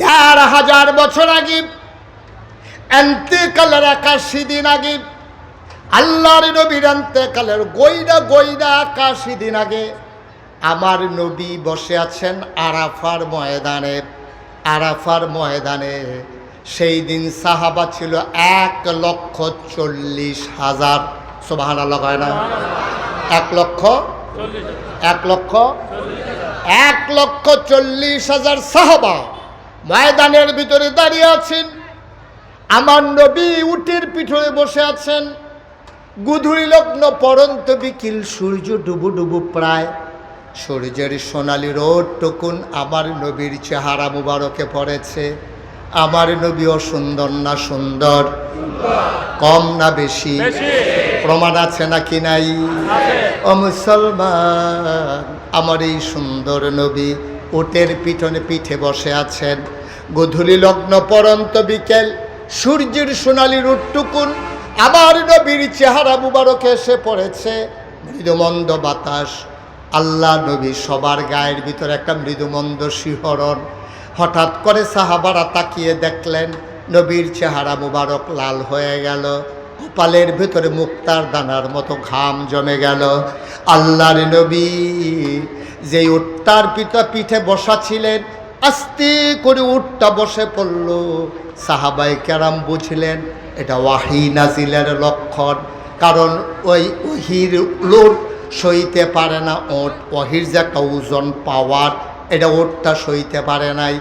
দেড় হাজার বছর আগে এন্তেকালের একাশি দিন আগে, আল্লাহর নবীর এন্তেকালের গইরা গইরা একাশি দিন আগে, আমার নবী বসে আছেন আরাফার ময়দানে আরাফার ময়দানে। সেই দিন সাহাবা ছিল এক লক্ষ চল্লিশ হাজার। সোভান হয় না? এক লক্ষ? এক লক্ষ? এক লক্ষ চল্লিশ হাজার সাহাবা। ময়দানের ভিতরে দাঁড়িয়ে আছেন। আমার নবী উটের পিঠরে বসে আছেন। গুধুরি লগ্ন পরন্ত বিকিল সূর্য ডুবু ডুবু প্রায়। সূর্যের সোনালি রোদ টুকুন আমার নবীর চেহারা মুবারকে পড়েছে। আমার নবীও সুন্দর না সুন্দর? কম না বেশি? প্রমাণ আছে নাকি নাই? ও মুসলমান আমার এই সুন্দর নবী উটের পিঠনে পিঠে বসে আছেন। গধূলি লগ্ন পরন্ত বিকেল, সূর্যের সোনালি রুটটুকুন আমার নবীর চেহারা মুবারকে এসে পড়েছে। মৃদুমন্দ বাতাস, আল্লাহ নবী সবার গায়ের ভিতরে একটা মৃদুমন্দ শিহরণ। হঠাৎ করে সাহাবারা তাকিয়ে দেখলেন, নবীর চেহারা মুবারক লাল হয়ে গেল। কপালের ভেতরে মুক্তার দানার মতো ঘাম জমে গেল। আল্লাহর নবী যে উট্টার পিতা পিঠে বসা ছিলেন আস্তে করে উটটা বসে পড়ল। সাহাবাই কেরাম বুঝলেন, এটা ওয়াহি নাজিলের লক্ষণ, কারণ ওই ওহির লোট সইতে পারে না ওট, ওহির যে একটা ওজন পাওয়ার, এটা ওটটা সইতে পারে নাই।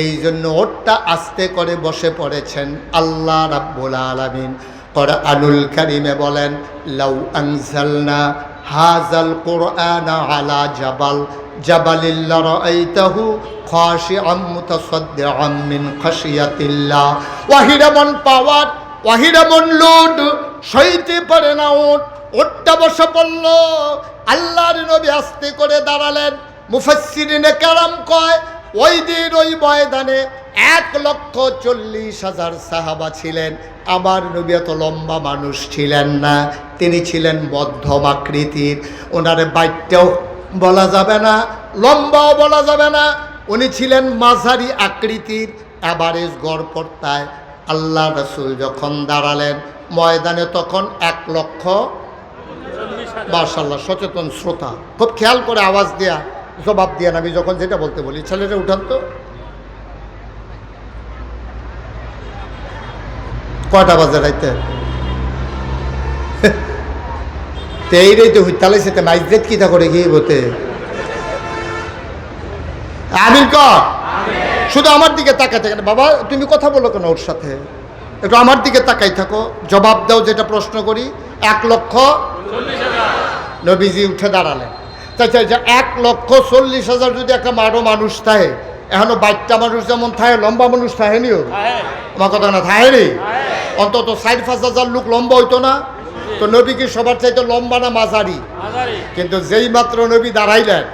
এই জন্য ওটটা আস্তে করে বসে পড়েছেন আল্লাহ রাব্বুল আলামিন। কোরআনুল কারিমে বলেন, লাউ আনজালনা হাজাল কোরআন আলা জাবাল, জাবালিল্লা রাআইতাহু খাশিআম মুতাসাদ্দিআম মিন খাশিয়াতিল্লাহ। ওয়াহিরামন পাওয়ার ওয়াহিরামন লোড সইতে পারে না ওট ওটটা বসে পড়ল। আল্লাহর নবী আস্তে করে দাঁড়ালেন। মুফাসসিরিনে কারাম কয় ওই দিন ওই ময়দানে এক লক্ষ চল্লিশ হাজার সাহাবা ছিলেন। আমার নবী এত লম্বা মানুষ ছিলেন না। তিনি ছিলেন মধ্যম আকৃতির। ওনার বাইকটাও বলা যাবে না, লম্বাও বলা যাবে না। উনি ছিলেন মাঝারি আকৃতির অ্যাভারেজ গড়পড়তায়। আল্লাহ রসুল যখন দাঁড়ালেন ময়দানে তখন এক লক্ষ মার্শাল্লাহ সচেতন শ্রোতা। খুব খেয়াল করে আওয়াজ দেয়া। জবাব দিয়ে আমি যখন যেটা বলতে বলি, ছেলেটা উঠান তো। কয়টা বাজে রাইতে? তেই রেতে হুইতালে সেতে মাইজেত কিতা করে গিয়ে বতে আমিন কর শুধু আমার দিকে তাকাই থাকে বাবা, তুমি কথা বলো কেন ওর সাথে? একটু আমার দিকে তাকাই থাকো। জবাব দাও যেটা প্রশ্ন করি। এক লক্ষ নবীজি উঠে দাঁড়ালেন। যে এক লক্ষ চল্লিশ হাজার যদি একটা মারো মানুষ থাকে এখনও বাচ্চা মানুষ যেমন থাকে লম্বা মানুষ থাকে নিও? আমার কথা না থাকে নি? অন্তত ষাট পাঁচ হাজার লোক লম্বা হইতো না। তো নবী কি সবার চাইতে লম্বা না মাঝারি? কিন্তু যেই মাত্র নবী দাঁড়াইলেন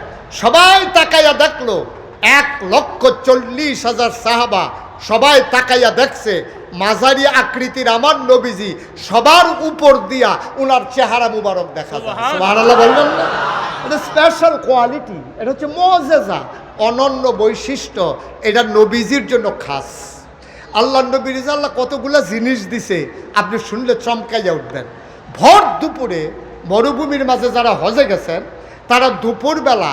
সবাই তাকাইয়া দেখল এক লক্ষ চল্লিশ হাজার সাহাবা সবাই তাকাইয়া দেখছে মাঝারি আকৃতির আমার নবীজি সবার উপর দিয়া উনার চেহারা মুবারক দেখা যায়। বলবেন না? এটা স্পেশাল কোয়ালিটি এটা হচ্ছে মজেজা, অনন্য বৈশিষ্ট্য, এটা নবীজির জন্য খাস। আল্লাহ নবীর আল্লাহ কতগুলো জিনিস দিছে, আপনি শুনলে চমকাইয়া উঠবেন। ভর দুপুরে মরুভূমির মাঝে যারা হজে গেছেন, তারা দুপুরবেলা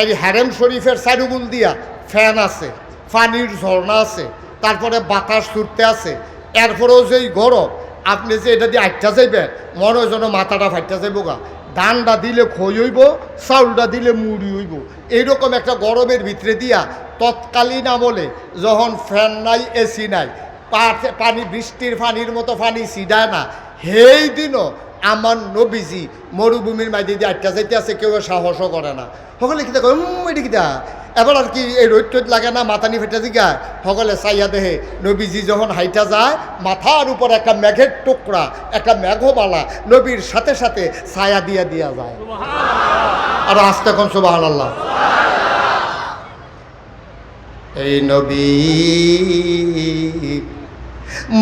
এই হ্যারেম শরীফের চারুগুল দিয়া ফ্যান আছে, পানির ঝর্ণা আছে, তারপরে বাতাস ছুটতে আছে, এরপরেও যেই গরম, আপনি যে এটা দিয়ে আটটা যাইবেন, মনে হয় যেন মাথাটা ফাইটটা যাইব গা ধানটা দিলে খই হইব চাউলটা দিলে মুড়ি হইব। এইরকম একটা গরমের ভিতরে দিয়া তৎকালীন আমলে যখন ফ্যান নাই, এসি নাই পানি বৃষ্টির পানির মতো পানি সিডায় না, সেই দিনও আমার নবীজি মরুভূমির মাঝে দিয়ে আটটা যাইতে আছে কেউ সাহসও করে না। সকলে কিতা কয় উম এটি কিতা এবার আর কি এই রোদ টোদ লাগে না মাথানি ফেটে দিকা সকলে চাইয়া দেহে নবীজি যখন হাইটা যায় মাথার উপর একটা মেঘের টুকরা একটা মেঘবালা নবীর সাথে সাথে ছায়া দিয়া দিয়া যায়। আর আস্তে কোন সুবাহ আল্লাহ এই নবী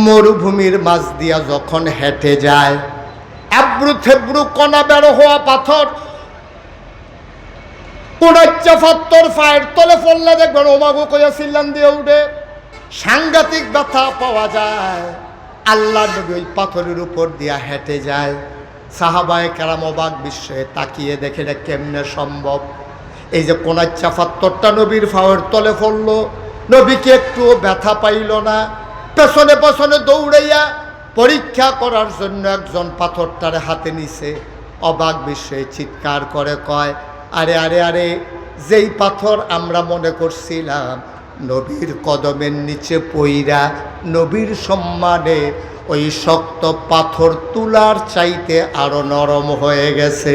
মরুভূমির মাঝ দিয়া যখন হেঁটে যায় আব্রু থেব্রু কণা বেরো হওয়া পাথর। কোনাচ্চা ফাত্তর ফায়ের তলে ফললে দেখবেন ওমাগো কইয়া সিল্লান দিয়ে উঠে। সাংঘাতিক ব্যথা পাওয়া যায়। আল্লাহ নবী ওই পাথরের উপর দিয়া হেঁটে যায়। সাহাবায় কেরাম বিশ্বে তাকিয়ে দেখে এটা কেমনে সম্ভব? এই যে কোনাচ্চা ফাত্তরটা নবীর ফাওয়ের তলে পড়ল নবীকে একটুও ব্যথা পাইল না। পেছনে পেছনে দৌড়াইয়া পরীক্ষা করার জন্য একজন পাথরটারে হাতে নিছে। অবাক বিশ্বে চিৎকার করে কয় আরে আরে আরে যেই পাথর আমরা মনে করছিলাম নবীর কদমের নিচে পইরা নবীর সম্মানে ওই শক্ত পাথর তুলার চাইতে আরও নরম হয়ে গেছে।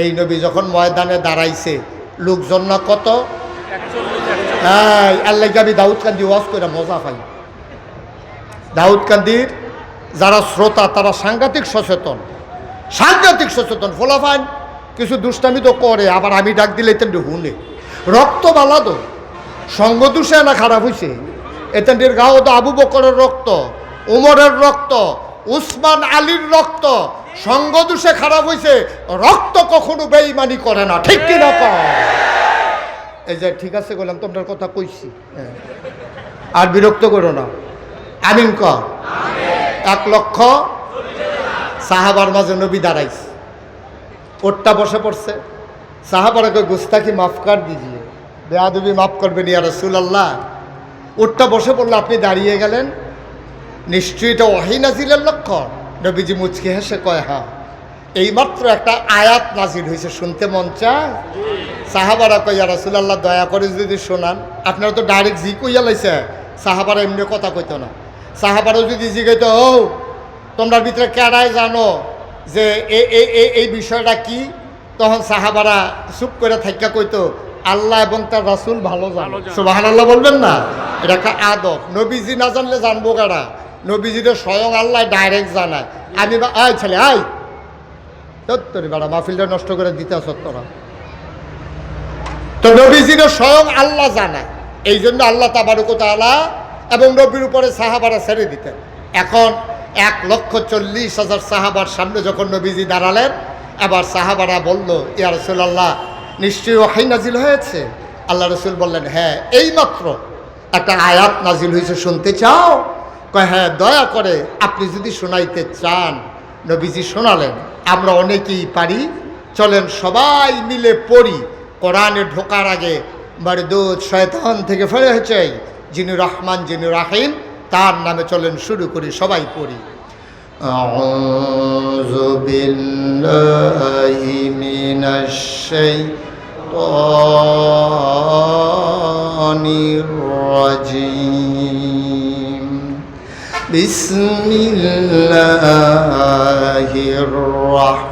এই নবী যখন ময়দানে দাঁড়াইছে লোকজন না কত? হ্যাঁ আল্লাহ আমি দাউদ কান্দি ওয়াজ করে মজা পাই। দাউদ কান্দির যারা শ্রোতা, তারা সাংঘাতিক সচেতন। সাংঘাতিক সচেতন ফলাফান কিছু দুষ্টামি তো করে, আবার আমি ডাক দিলে এতেন হুনে। রক্ত বালা তো সঙ্গ দূষে না খারাপ হয়েছে এতেন্ডির গাও তো আবু বকরের রক্ত, উমরের রক্ত, উসমান আলীর রক্ত, সঙ্গ দূষে খারাপ হয়েছে রক্ত কখনো বেইমানি করে না, ঠিক কিনা কয়? এই যে ঠিক আছে বললাম, তোমার কথা কইছি। হ্যাঁ। আর বিরক্ত করো না। আমিন ক? এক লক্ষ সাহাবার মাঝে নবী দাঁড়াইছে। ওরটা বসে পড়ছে। সাহাবারা কই গুস্তাকি মাফ কর দিজিয়ে। বেয়াদবি মাফ করবেন ইয়া রসুল আল্লাহ ওরটা বসে পড়ল আপনি দাঁড়িয়ে গেলেন। নিশ্চয়ই এটা ওয়াহি নাজিলের লক্ষ্য। নবীজি মুচকি হেসে কয় হ্যাঁ এইমাত্র একটা আয়াত নাজির হয়েছে শুনতে মন চায়? সাহাবারা কইয়া রাসুলাল্লাহ, দয়া করে যদি শোনান। আপনারা তো ডাইরেক্ট জি কইয়া লাইছে। সাহাবারা এমনি কথা কইতো না। সাহাবারও যদি জিগাইতো ও তোমরা ভিতরে কেডায় জানো যে এই বিষয়টা কি? তখন সাহাবারা চুপ করে থাইকা কইতো আল্লাহ এবং তার রাসুল ভালো জানো। সুবাহান আল্লাহ বলবেন না? এটা একটা আদব। নবীজি না জানলে জানব কারা নবীজিদের স্বয়ং আল্লাহ ডাইরেক্ট জানায়। আমি আয় ছেলে আয়। তোর বেড়া মাহফিলটা নষ্ট করে দিতে সত্তরা তো নবীজিরও স্বয়ং আল্লাহ জানায়। এই জন্য আল্লাহ তাবারুকতালা এবং নবীর উপরে সাহাবারা ছেড়ে দিতেন। এখন এক লক্ষ চল্লিশ হাজার সাহাবার সামনে যখন নবীজি দাঁড়ালেন, এবার সাহাবারা বলল, ইয়া রসুল্লাহ নিশ্চয়ই ওহাই নাজিল হয়েছে? আল্লাহ রসুল বললেন হ্যাঁ এইমাত্র একটা আয়াত নাজিল হয়েছে, শুনতে চাও? কয় হ্যাঁ দয়া করে আপনি যদি শোনাইতে চান। নবীজি শোনালেন, আমরা অনেকেই পারি, চলেন সবাই মিলে পড়ি। কোরআনে ঢোকার আগে বাড়ি মারদুদ শয়তান থেকে ফেলে হয়েছে যিনি রহমান যিনি রাহিম তার নামে চলেন শুরু করি সবাই পড়ি أعوذ بالله من الشيطان الرجيم بسم الله الرحمن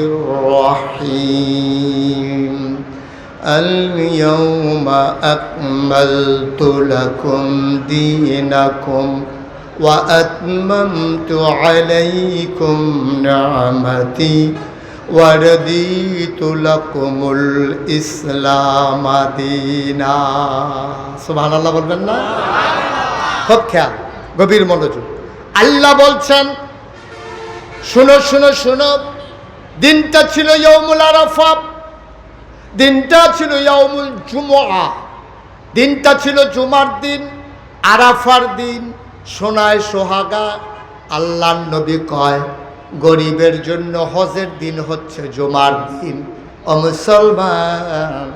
الرحيم اليوم أكملت لكم دينكم وأتممت عليكم نعمتي ورديت لكم الإسلام دينا سبحان الله বলবেন না খুব খেয়াল গভীর মনোযোগ আল্লাহ বলছেন শুনো শুনো শুনো দিনটা ছিল ইয়ৌমুল আরাফা দিনটা ছিল ইয়ামুল জুমা দিনটা ছিল জুমার দিন, আরাফার দিন। সোনায় সোহাগা আল্লাহ নবী কয়, গরিবের জন্য হজের দিন হচ্ছে জুমার দিন। ও মুসলমান,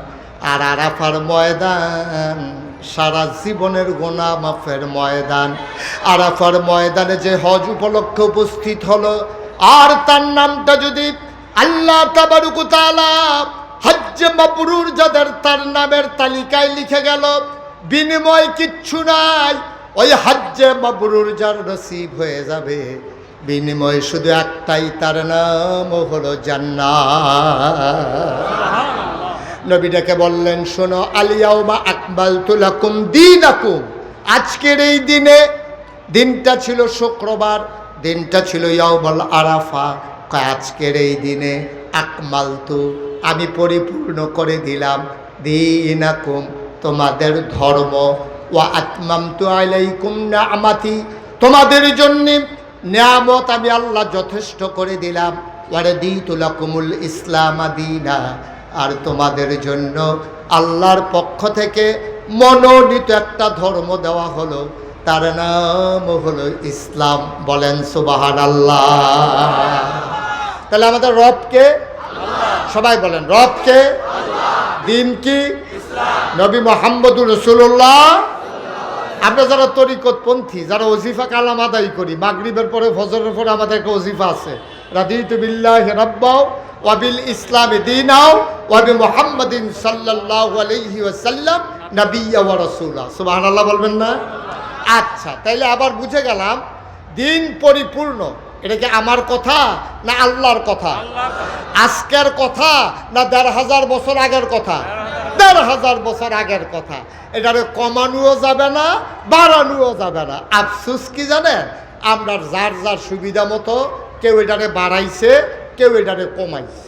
আর আরাফার ময়দান, সারা জীবনের গোনা মাফের ময়দান। আরাফার ময়দানে যে হজ উপলক্ষে উপস্থিত হলো, আর তার নামটা যদি আল্লাহ তাবারুকুতালা হজ্জে মাবরুর যাদের তার নামের তালিকায় লিখে গেল, বিনিময় কিচ্ছু নাই, ওই হজ্জে মাবরুর যার নসিব হয়ে যাবে, বিনিময় শুধু একটাই তার নাম হলো জান্নাত। নবীটাকে বললেন, শোনো আলিয়াউমা আকবাল তুলাকুম দিন আকুম আজকের এই দিনে দিনটা ছিল শুক্রবার, দিনটা ছিল ইয়াউমাল আরাফা। আজকের এই দিনে আকমাল তু আমি পরিপূর্ণ করে দিলাম দিন আকুম তোমাদের ধর্ম। ও আত্মাম তু আলাইকুম না আমাতি তোমাদের জন্যে নিয়ামত আমি আল্লাহ যথেষ্ট করে দিলাম। ওয়ারে দি তুলাকুমুল ইসলাম দিনা, আর তোমাদের জন্য আল্লাহর পক্ষ থেকে মনোনীত একটা ধর্ম দেওয়া হলো, তার নাম হলো ইসলাম। বলেন সুবাহান আল্লাহ তাহলে আমাদের রবকে সবাই বলেন রবকে দিন কি? নবী মোহাম্মদুর রসুল্লাহ আমরা যারা তরিকতপন্থী, যারা ওজিফা কালাম আদায় করি, মাগরিবের পরে, ফজরের পরে আমাদের একটা ওজিফা আছে। বিল্লাহ ওয়াবিল ইসলামে ওয়াবি বলবেন না? আচ্ছা তাইলে আবার বুঝে গেলাম, দিন পরিপূর্ণ। এটা কি আমার কথা না আল্লাহর কথা? আজকের কথা না দেড় হাজার বছর আগের কথা? দেড় হাজার বছর আগের কথা। এটারে কমানোও যাবে না বাড়ানোও যাবে না। আফসুস কি জানেন? আমরা যার যার সুবিধা মতো কেউ এটারে বাড়াইছে কেউ এটারে কমাইছে।